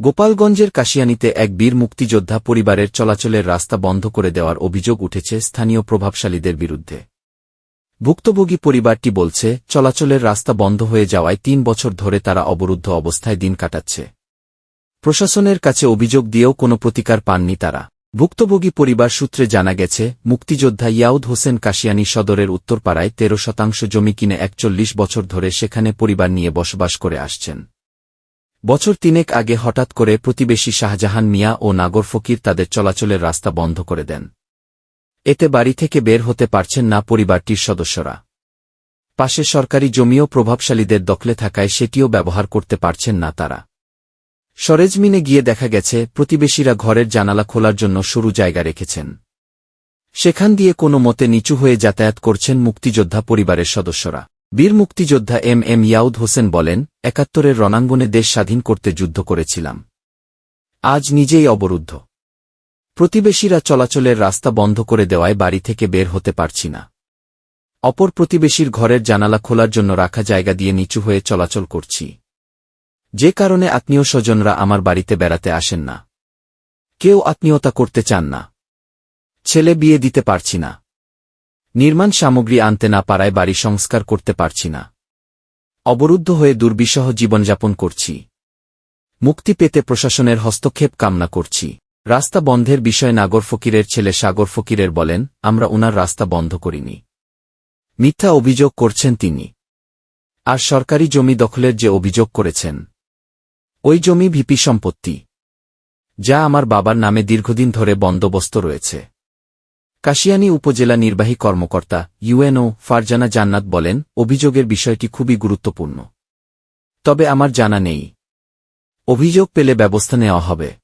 গোপালগঞ্জের কাশিয়ানিতে এক বীর মুক্তিযোদ্ধা পরিবারের চলাচলের রাস্তা বন্ধ করে দেওয়ার অভিযোগ উঠেছে স্থানীয় প্রভাবশালীদের বিরুদ্ধে। ভুক্তভোগী পরিবারটি বলছে, চলাচলের রাস্তা বন্ধ হয়ে যাওয়ায় তিন বছর ধরে তারা অবরুদ্ধ অবস্থায় দিন কাটাচ্ছে। প্রশাসনের কাছে অভিযোগ দিয়েও কোনো প্রতিকার পাননি তারা। ভুক্তভোগী পরিবার সূত্রে জানা গেছে, মুক্তিযোদ্ধা ইয়াউদ হোসেন কাশিয়ানি সদরের উত্তরপাড়ায় তেরো শতাংশ জমি কিনে একচল্লিশ বছর ধরে সেখানে পরিবার নিয়ে বসবাস করে আসছেন। বছর তিনেক আগে হঠাৎ করে প্রতিবেশী শাহজাহান মিয়া ও নাগর ফকির তাদের চলাচলের রাস্তা বন্ধ করে দেন। এতে বাড়ি থেকে বের হতে পারছেন না পরিবারটির সদস্যরা। পাশে সরকারি জমিও প্রভাবশালীদের দখলে থাকায় সেটিও ব্যবহার করতে পারছেন না তারা। সরেজমিনে গিয়ে দেখা গেছে, প্রতিবেশীরা ঘরের জানালা খোলার জন্য সরু জায়গা রেখেছেন। সেখান দিয়ে কোনো মতে নিচু হয়ে যাতায়াত করছেন মুক্তিযোদ্ধা পরিবারের সদস্যরা। বীর মুক্তিযোদ্ধা এম এম ইয়াউদ হোসেন বলেন একাত্তরের রণাঙ্গনে দেশ স্বাধীন করতে যুদ্ধ করেছিলাম। আজ নিজেই অবরুদ্ধ। প্রতিবেশীরা চলাচলের রাস্তা বন্ধ করে দেওয়ায় বাড়ি থেকে বের হতে পারছি না। অপর প্রতিবেশীর ঘরের জানালা খোলার জন্য রাখা জায়গা দিয়ে নিচু হয়ে চলাচল করছি। যে কারণে আত্মীয় স্বজনরা আমার বাড়িতে বেড়াতে আসেন না। কেউ আত্মীয়তা করতে চান না। ছেলে বিয়ে দিতে পারছি না। নির্মাণ সামগ্রী আনতে না পারায় বাড়ি সংস্কার করতে পারছি না। অবরুদ্ধ হয়ে দুর্বিষহ জীবনযাপন করছি। মুক্তি পেতে প্রশাসনের হস্তক্ষেপ কামনা করছি। রাস্তা বন্ধের বিষয়ে নাগর ফকিরের ছেলে সাগর ফকিরের বলেন, আমরা উনার রাস্তা বন্ধ করিনি। মিথ্যা অভিযোগ করছেন তিনি। আর সরকারি জমি দখলের যে অভিযোগ করেছেন। ওই জমি ভিপি সম্পত্তি। যা আমার বাবার নামে দীর্ঘদিন ধরে বন্দোবস্ত রয়েছে। কাশিয়ানী উপজেলা নির্বাহী কর্মকর্তা ইউএনও ফারজানা জান্নাত বলেন, অভিযোগের বিষয়টি খুবই গুরুত্বপূর্ণ। তবে আমার জানা নেই। অভিযোগ পেলে ব্যবস্থা নেওয়া হবে।